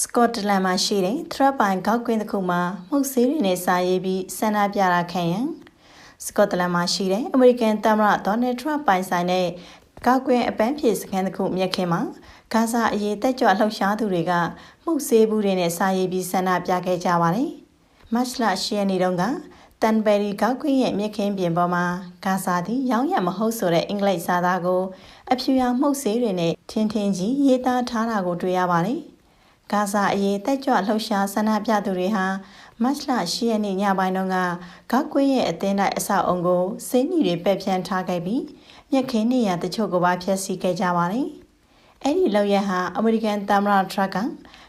စကော့တလန်မှာရှိတဲ့ထရပ်ပိုင်ကောက်ကွင်းတစ်ခုမှာမှုတ်ဆေးတွေနဲ့စာရေးပြီးဆန္ဒပြတာခံရန်စကော့တလန်မှာရှိတဲ့အမေရိကန်သမ္မတဒေါ်နယ်ထရန့်ပိုင်ဆိုင်တဲ့ကောက်ကွင်းအပန်းဖြေစခန်းတစ်ခုမြက်ခင်မှာဂါဇာအရေးတက်ကြွလှုပ်ရှားသူတွေကမှုတ်ဆေးဘူးတွေနဲ့စာရေးပြီးဆန္ဒပြခဲ့ကြပါတယ်။မတ်လ10ရက်နေ့တုန်းကတန်ဘယ်ရီကောက်ကွင်းရဲ့မြက်ခင်းပြင်ပေါ်မှာဂါဇာသည်ရောင်းရမဟုတ်ဆိုတဲ့အင်္ဂလိပ်စာသားကိုအဖြူရောင်မှုတ်ဆေးတွေနဲ့ထင်းထင်းကြီးရေးသားထားတာကိုတွေ့ရပါတယ်။ ဂါဇာအရေးတက်ကြွလှုပ်ရှားဆန္ဒပြသူတွေဟာမတ်လ10ရက်နေ့ညပိုင်းတုန်းကဂေါကွင်းရဲ့အသင်းတိုင်းအဆောက်အုံကိုစိမ့်နီတွေပက်ဖြန်းထားခဲ့ပြီးမြက်ခင်းနေရတချို့ကပါဖျက်ဆီးခဲ့ကြပါတယ်။အဲ့ဒီလောက်ရဟာအမေရိကန်သမ္မတထရက်က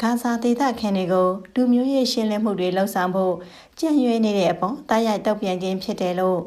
ဂါဇာဒေသခံတွေကိုလူမျိုးရေးရှင်းလင်းမှုတွေလှုံ့ဆော်ဖို့ကြံ့ရွေးနေတဲ့အပေါ်တားရိုက်တုံ့ပြန်ခြင်းဖြစ်တယ်လို့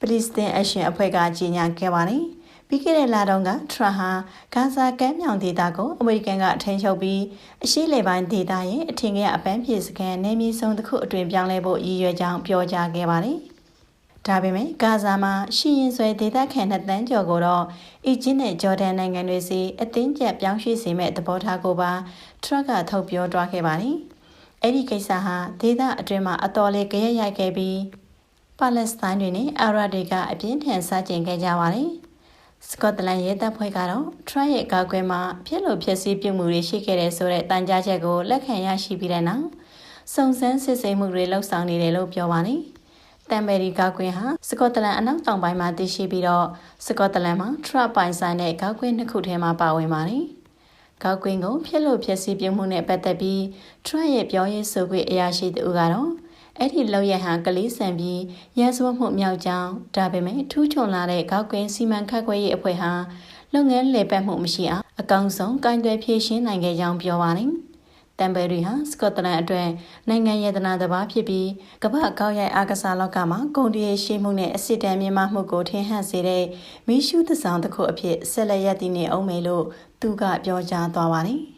Palestine Action အဖွဲ့ကကြေညာခဲ့ပါတယ်။ ပြီးခဲ့တဲ့လတုန်းကထရဟာဂါဇာကမ်းမြောင်ဒေသကိုအမေရိကန်ကထိန်းချုပ်ပြီးအရှိလေပိုင်းဒေသရဲ့အထင်ကြီးအပန်းဖြေစခန်းနေမြေဆုံးတစ်ခုအတွင်ပြောင်းလဲဖို့ရည်ရွယ်ကြောင်းပြောကြားခဲ့ပါတယ်။ဒါပေမဲ့ဂါဇာမှာရှိရင်ဆွဲဒေသခံနှစ်တန်းကျော်ကိုတော့အီဂျစ်နဲ့ဂျော်ဒန်နိုင်ငံတွေစီအသင်းကျပ်ပြောင်းရွှေ့စေမဲ့သဘောထားကိုပါထရက်ကထုတ်ပြောတွားခဲ့ပါတယ်။အဲ့ဒီကိစ္စဟာဒေသအတွင်းမှာအတော်လေးကြရရိုက်ခဲ့ပြီးပါလက်စတိုင်းတွေနဲ့အာရပ်တွေကအပြင်းထန်စကြင်ခဲ့ကြပါတယ်။ စကော့တလန်ရဲတပ်ဖွဲ့ကတော့ Trump ရဲ့ကာကွယ်မှာဖြစ်လို့ဖြစ်စည်းပြုမှုတွေရှိခဲ့တဲ့ဆိုတဲ့တန်ကြားချက်ကိုလက်ခံရရှိပြီးတဲ့နောက်စုံစမ်းစစ်ဆေးမှုတွေလှုပ်ဆောင်နေတယ်လို့ပြောပါတယ်။တမ်ဘယ်ရီကာကွယ်ဟာစကော့တလန်အနောက်တောင်ပိုင်းမှာတည်ရှိပြီးတော့စကော့တလန်မှာ Trump ပိုင်ဆိုင်တဲ့ကာကွယ်နှစ်ခုထဲမှာပါဝင်ပါတယ်။ကောက်ကွင်းကိုဖြစ်လို့ဖြစ်စည်းပြုမှုနဲ့ပတ်သက်ပြီး Trump ရဲ့ပြောရေးဆိုခွင့်အရာရှိသူကတော့ အဲ့ဒီလောက်ရဟန်ကလေးဆန်ပြီးရန်စွမှုမြောက်ကြောင်းဒါပေမဲ့ထူးချွန်လာတဲ့ကောက်ကွင်းစီမံခန့်ခွဲရေးအဖွဲ့ဟာလုပ်ငန်းလည်ပတ်မှုမရှိအောင်အကောင်းဆုံးကင်တွယ်ဖြည့်ရှင်းနိုင်ခဲ့ကြောင်းပြောပါတယ်။တမ်ဘယ်ရီဟာစကော့တလန်အတွက်နိုင်ငံရေးသနာတဘာဖြစ်ပြီးကမ္ဘာကောက်ရိုက်အားကစားလောကမှာဂုဏ်တရေရှိမှုနဲ့အစစ်တမ်းမြင့်မားမှုကိုထင်ဟပ်စေတဲ့မီရှုသဆောင်တစ်ခုအဖြစ်ဆက်လက်ရည်တည်နေအောင်မယ်လို့သူကပြောကြားသွားပါတယ်။